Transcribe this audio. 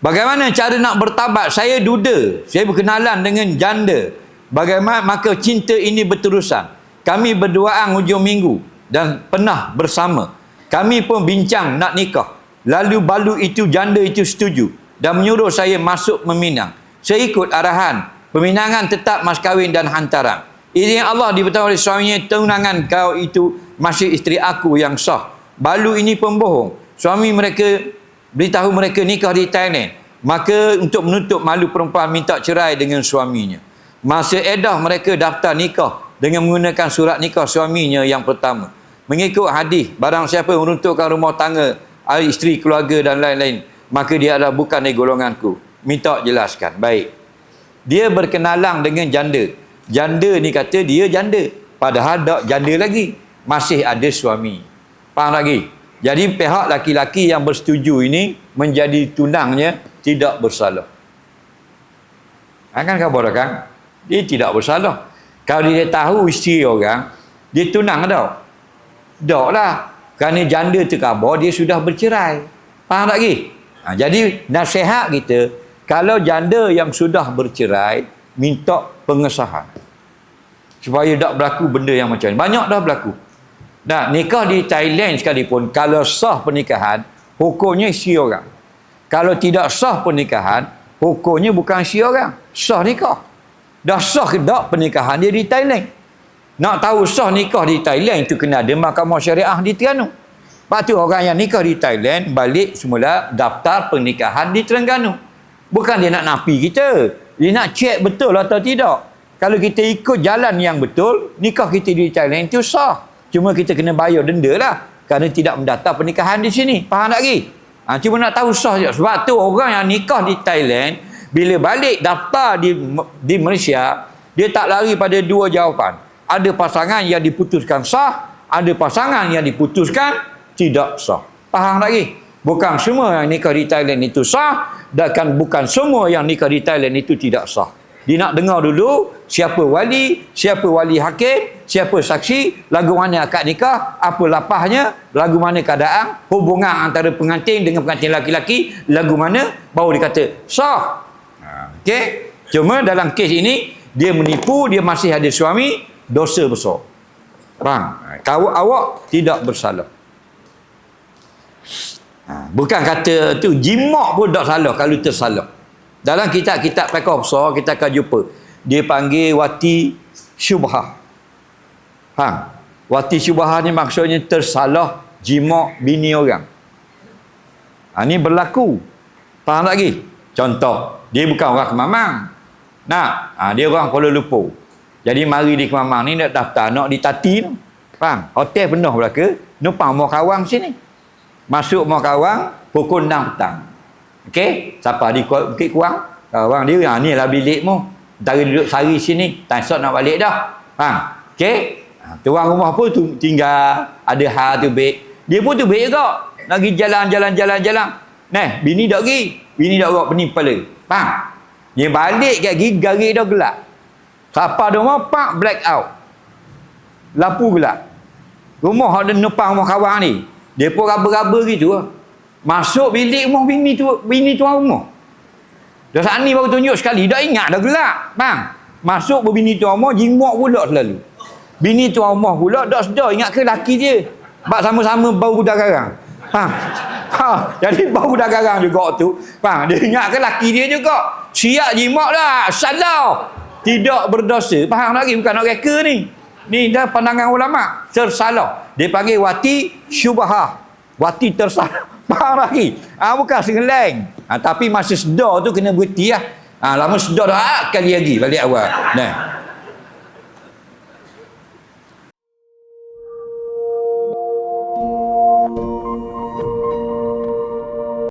Bagaimana cara nak bertabat? Saya duda. Saya berkenalan dengan janda. Bagaimana maka cinta ini berterusan. Kami berduaan hujung minggu dan pernah bersama. Kami pun bincang nak nikah. Lalu balu itu janda itu setuju dan menyuruh saya masuk meminang. Saya ikut arahan. Peminangan tetap mas kahwin dan hantaran. Izin Allah diberitahu oleh suaminya, tunangan kau itu masih isteri aku yang sah. Balu ini pembohong. Suami mereka beritahu mereka nikah di Thailand. Maka untuk menutup malu perempuan minta cerai dengan suaminya. Masa edah mereka daftar nikah dengan menggunakan surat nikah suaminya yang pertama. Mengikut hadis, barang siapa meruntuhkan rumah tangga, isteri, keluarga dan lain-lain, maka dia adalah bukan dari golonganku. Minta jelaskan. Baik. Dia berkenalan dengan janda. Janda ni kata dia janda. Padahal tak janda lagi. Masih ada suami. Faham lagi? Jadi pihak laki-laki yang bersetuju ini menjadi tunangnya tidak bersalah. Akan khabar kan? Dia tidak bersalah. Kalau dia tahu isteri orang, dia tunang tau. Tak lah. Kerana janda terkabar, dia sudah bercerai. Faham tak lagi? Ha, jadi nasihat kita, kalau janda yang sudah bercerai, minta pengesahan. Supaya tak berlaku benda yang macam ni. Banyak dah berlaku. Nah, nikah di Thailand sekalipun, kalau sah pernikahan, hukumnya si orang. Kalau tidak sah pernikahan, hukumnya bukan si orang. Sah nikah. Dah sah ke tak pernikahan dia di Thailand. Nak tahu sah nikah di Thailand itu kena ada mahkamah syariah di Terengganu. Lepas tu orang yang nikah di Thailand balik semula daftar pernikahan di Terengganu. Bukan dia nak napi kita. Dia nak cek betul atau tidak. Kalau kita ikut jalan yang betul, nikah kita di Thailand itu sah. Cuma kita kena bayar denda lah. Kerana tidak mendaftar pernikahan di sini. Faham tak lagi? Ha, cuma nak tahu sah je. Sebab tu orang yang nikah di Thailand, bila balik daftar di di Malaysia, dia tak lari pada dua jawapan. Ada pasangan yang diputuskan sah, ada pasangan yang diputuskan tidak sah. Faham lagi? Bukan semua yang nikah di Thailand itu sah dan bukan semua yang nikah di Thailand itu tidak sah. Dia nak dengar dulu siapa wali, siapa wali hakim, siapa saksi, lagu mana akad nikah, apa lapahnya, lagu mana keadaan, hubungan antara pengantin dengan pengantin laki-laki, lagu mana, baru dia kata sah. Okey? Cuma dalam kes ini, dia menipu, dia masih ada suami, dosa besar. Faham? Kau awak tidak bersalah. Ha, bukan kata tu jimak pun tak salah kalau tersalah. Dalam kitab-kitab fiqh besar kita akan jumpa dia panggil wati syubhah. Ha. Wati syubhah ni maksudnya tersalah jimak bini orang. Ha, ni berlaku. Faham lagi? Contoh, dia bukan orang Kemamang. Nak, ha, dia orang Kuala Lumpur. Jadi mari di Kemamang ni nak daftar, nak ditati tu. Faham? Hotel penuh belaka, numpang mau kawang sini. Masuk mau kawang, pukul 6 petang. Okey, siapa di Bukit Kuang? Kawang dia, ha, ni lah bilik mu. Antara duduk sehari sini, tak nak balik dah. Faham? Okey? Ha, tuan rumah pun tu tinggal, ada hal tu baik. Dia pun tu baik juga. Nak pergi jalan-jalan-jalan-jalan. Nah, bini tak pergi. Bini tak buat pening kepala. Faham? Dia balik kat gigi, garis dah gelap. Siapa ada rumah, pak, black out. Lapu gelap. Rumah ada nupang rumah kawan ni. Dia pun raba-raba gitu lah. Masuk bilik rumah bini tu, bini tuan rumah. Dah saat ni baru tunjuk sekali. Dah ingat dah gelap. Bang. Masuk berbini tuan rumah, jimak pula selalu. Bini tuan rumah pula, dah sedar. Ingat ke laki dia? Sebab sama-sama bau budak garang. Faham? Ha, jadi bau budak garang juga tu. Faham? Dia ingat ke laki dia juga. Siap jimak lah. Salah. Tidak berdosa. Faham lagi? Bukan nak reka ni. Ni dah pandangan ulama. Tersalah. Dia panggil wati syubahah. Wati tersalah. Faham lagi? Ha, bukan sengeleng. Ha, tapi masa sedar tu kena berhenti lah. Ha, lama sedar dah ah, kali lagi balik awal. Nah.